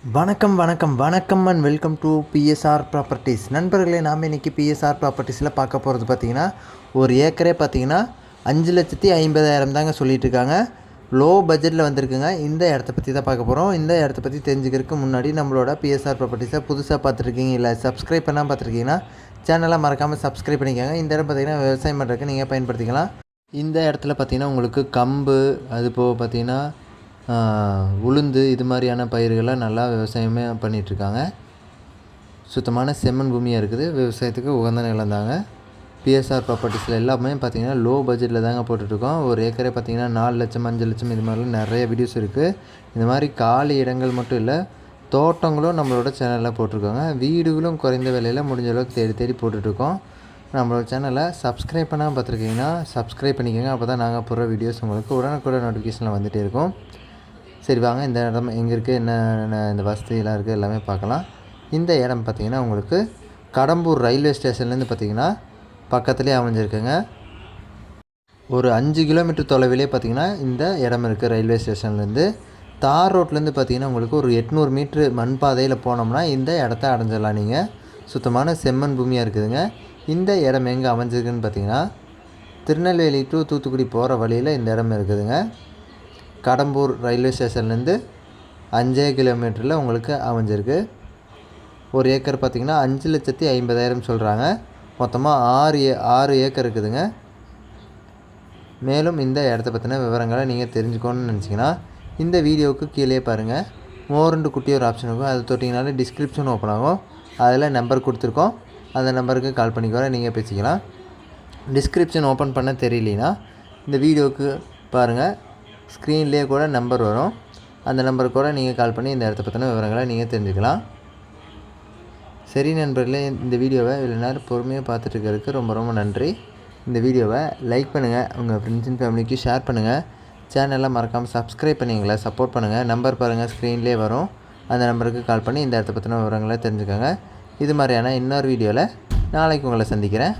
வணக்கம் வணக்கம் வணக்கம் and welcome to BSR properties நண்பர்களே நாம் இன்றைக்கி பிஎஸ்ஆர் ப்ராப்பர்ட்டிஸில் பார்க்க போகிறது பார்த்தீங்கன்னா ஒரு ஏக்கரே பார்த்தீங்கன்னா அஞ்சு லட்சத்தி ஐம்பதாயிரம் தாங்க சொல்லிகிட்டு இருக்காங்க லோ பட்ஜெட்டில் வந்திருக்குங்க. இந்த இடத்த பற்றி தான் பார்க்க போகிறோம் இந்த இடத்த பற்றி தெரிஞ்சுக்கிறதுக்கு முன்னாடி நம்மளோட பிஎஸ்ஆர் ப்ராப்பர்ட்டிஸை புதுசாக பார்த்துருக்கீங்க இல்லை சப்ஸ்கிரைப் பண்ணால் பார்த்துருக்கீங்கன்னா சேனலை மறக்காமல் சப்ஸ்கிரைப் பண்ணிக்கோங்க. இந்த இடம் பார்த்திங்கன்னா விவசாயம் பண்ணுறதுக்கு நீங்கள் பயன்படுத்திக்கலாம். இந்த இடத்துல பார்த்தீங்கன்னா உங்களுக்கு கம்பு அது போக பார்த்தீங்கன்னா உளுந்து இது மாதிரியான பயிர்களை நல்லா விவசாயமே பண்ணிகிட்ருக்காங்க சுத்தமான செம்மண் பூமியாக இருக்குது. விவசாயத்துக்கு உகந்த நிலம் தாங்க பிஎஸ்ஆர் ப்ராப்பர்ட்டிஸில் எல்லாமே பார்த்தீங்கன்னா லோ பட்ஜெட்டில் தாங்க போட்டுட்ருக்கோம். ஒரு ஏக்கரே பார்த்தீங்கன்னா நாலு லட்சம் அஞ்சு லட்சம் இது மாதிரிலாம் நிறைய வீடியோஸ் இருக்குது இந்த மாதிரி காலி இடங்கள் மட்டும் இல்லை தோட்டங்களும் நம்மளோட சேனலில் போட்டிருக்கோங்க. வீடுகளும் குறைந்த விலையில் முடிஞ்ச அளவுக்கு தேடி தேடி போட்டுட்ருக்கோம். நம்மளோட சேனலை சப்ஸ்கிரைப் பண்ணாமல் பார்த்துருக்கீங்கன்னா சப்ஸ்கிரைப் பண்ணிக்கோங்க. அப்போ தான் நாங்கள் போடுற வீடியோஸ் உங்களுக்கு உடனுக்குடன் நோட்டிஃபிகேஷனில் வந்துகிட்டே இருக்கும். சரி வாங்க இந்த இடம் எங்கே இருக்குது என்னென்ன இந்த வசதியெல்லாம் இருக்குது எல்லாமே பார்க்கலாம். இந்த இடம் பார்த்திங்கன்னா உங்களுக்கு கடம்பூர் ரயில்வே ஸ்டேஷன்லேருந்து பார்த்திங்கன்னா பக்கத்துலேயே அமைஞ்சிருக்குங்க. ஒரு அஞ்சு கிலோமீட்டர் தொலைவிலே பார்த்திங்கன்னா இந்த இடம் இருக்குது ரயில்வே ஸ்டேஷன்லேருந்து தார் ரோட்லேருந்து பார்த்திங்கன்னா உங்களுக்கு ஒரு எட்நூறு மீட்ரு மண் பாதையில் போனோம்னா இந்த இடத்த அடைஞ்சிடலாம் நீங்கள் சுத்தமான செம்மண் பூமியாக இருக்குதுங்க. இந்த இடம் எங்கே அமைஞ்சிருக்குன்னு பார்த்தீங்கன்னா திருநெல்வேலி டு தூத்துக்குடி போகிற வழியில் இந்த இடம் இருக்குதுங்க. கடம்பூர் ரயில்வே ஸ்டேஷன்லேருந்து அஞ்சே கிலோமீட்டரில் உங்களுக்கு அமைஞ்சிருக்கு. ஒரு ஏக்கர் பார்த்திங்கன்னா அஞ்சு லட்சத்தி ஐம்பதாயிரம் சொல்கிறாங்க. மொத்தமாக ஆறு ஏ ஆறு ஏக்கர் இருக்குதுங்க. மேலும் இந்த இடத்த பற்றின விவரங்களை நீங்கள் தெரிஞ்சுக்கணும்னு நினச்சிங்கன்னா இந்த வீடியோவுக்கு கீழே பாருங்கள் மோரண்டு குட்டி ஒரு ஆப்ஷன் இருக்கும். அது தொட்டிங்கனாலே டிஸ்கிரிப்ஷன் ஓப்பன் ஆகும். அதில் நம்பர் கொடுத்துருக்கோம். அந்த நம்பருக்கு கால் பண்ணிக்கோங்க நீங்கள் பேசிக்கலாம். டிஸ்கிரிப்ஷன் ஓப்பன் பண்ண தெரியலனா இந்த வீடியோவுக்கு பாருங்கள் ஸ்க்ரீன்லேயே கூட நம்பர் வரும். அந்த நம்பருக்கு கூட நீங்கள் கால் பண்ணி இந்த இடத்த பற்றின விவரங்களை நீங்கள் தெரிஞ்சுக்கலாம். சரி நண்பர்களே இந்த வீடியோவை இவ்வளோ நேரம் பொறுமையாக பார்த்துட்டுருக்கிறதுக்கு ரொம்ப ரொம்ப நன்றி. இந்த வீடியோவை லைக் பண்ணுங்கள் உங்கள் ஃப்ரெண்ட்ஸ் அண்ட் ஃபேமிலிக்கு ஷேர் பண்ணுங்கள் சேனலை மறக்காமல் சப்ஸ்கிரைப் பண்ணி சப்போர்ட் பண்ணுங்கள் நம்பர் பாருங்கள் ஸ்க்ரீன்லேயே வரும். அந்த நம்பருக்கு கால் பண்ணி இந்த இடத்த பற்றின விவரங்களை தெரிஞ்சுக்கோங்க. இது மாதிரியான இன்னொரு வீடியோவில் நாளைக்கு உங்களை சந்திக்கிறேன்.